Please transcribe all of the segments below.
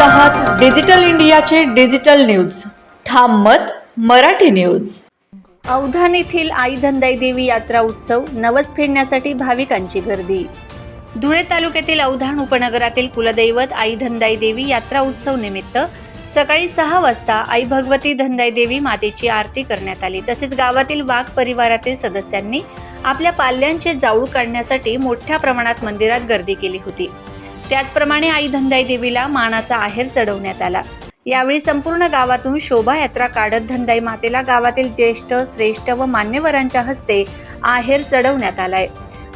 Digital इंडियाचे digital news. ठाम मत मराठी न्यूज. अवधान येथील आई धंदाई देवी यात्रा उत्सव नवस फेडण्यासाठी भाविकांची गर्दी. धुळे तालुक्यातील अवधान उपनगरातील कुलदैवत आई धंदाई देवी यात्रा उत्सव निमित्त सकाळी सहा वाजता आई भगवती धंदाई देवी मातेची आरती करण्यात आली. तसेच गावातील वाघ परिवारातील सदस्यांनी आपल्या पाल्यांचे जाळू काढण्यासाठी मोठ्या प्रमाणात मंदिरात गर्दी केली होती. त्याचप्रमाणे आई धंदाई देवीला मानाचा आहेर चढवण्यात आला. यावेळी संपूर्ण गावातून शोभायात्रा काढत धंदाई मातेला गावातील ज्येष्ठ श्रेष्ठ व मान्यवरांच्या हस्ते आहेर चढवण्यात आलाय.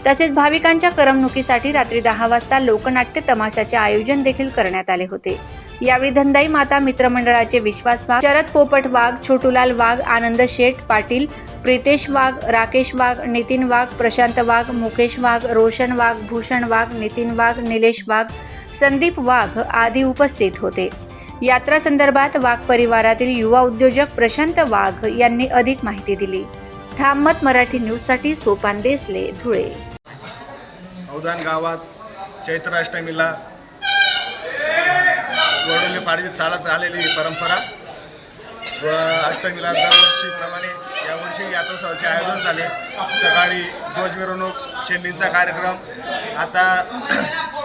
तसेच भाविकांच्या करमणुकीसाठी रात्री दहा वाजता लोकनाट्य तमाशाचे आयोजन देखील करण्यात आले होते. यावेळी धंदाई माता मित्रमंडळाचे विश्वास वाघ शरद पोपट वाघ छोटूलाल वाघ आनंद शेठ पाटील प्रितेश वाघ राकेश वाघ नितीन वाघ प्रशांत वाघ मुकेश वाघ रोशन वाघ भूषण वाघ नितीन वाघ निलेश वाघ संदीप वाघ आदी उपस्थित होते. यात्रा संदर्भात वाघ परिवारातील युवा उद्योजक प्रशांत वाघ यांनी अधिक माहिती दिली. ठाममत मराठी न्यूजसाठी सोपान देसले धुळे. अवधान गावात चैत्राष्टमीला वडोले चालत आलेली ही परंपरा. व अष्टमीला दरवर्षीप्रमाणे यावर्षी यात्रोत्सवाचे आयोजन झाले. सकाळी ध्वज मिरवणूक शेंडींचा कार्यक्रम. आता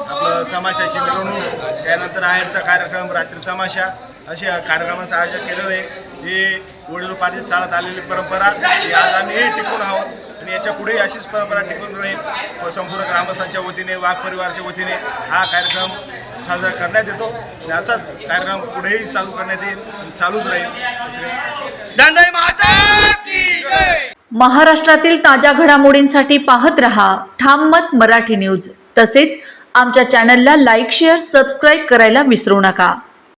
आपलं तमाशाची मिरवणूक त्यानंतर आहेरचा कार्यक्रम रात्री तमाशा असे कार्यक्रमाचं आयोजन केलेलं आहे. ही वडील चालत आलेली परंपरा ही आज आम्ही टिकून आहोत. आणि याच्या पुढेही अशीच परंपरा टिकून राहील. व संपूर्ण ग्रामस्थांच्या वतीने वाघ परिवाराच्या वतीने हा कार्यक्रम साजरा करण्यात येतो. आणि असाच कार्यक्रम पुढेही चालू करण्यात येईल चालूच राहील. महाराष्ट्रातील ताज्या घडामोडींसाठी पाहत रहा ठाम मत मराठी न्यूज. तसेच आमच्या चॅनलला लाईक शेअर सबस्क्राईब करायला विसरू नका.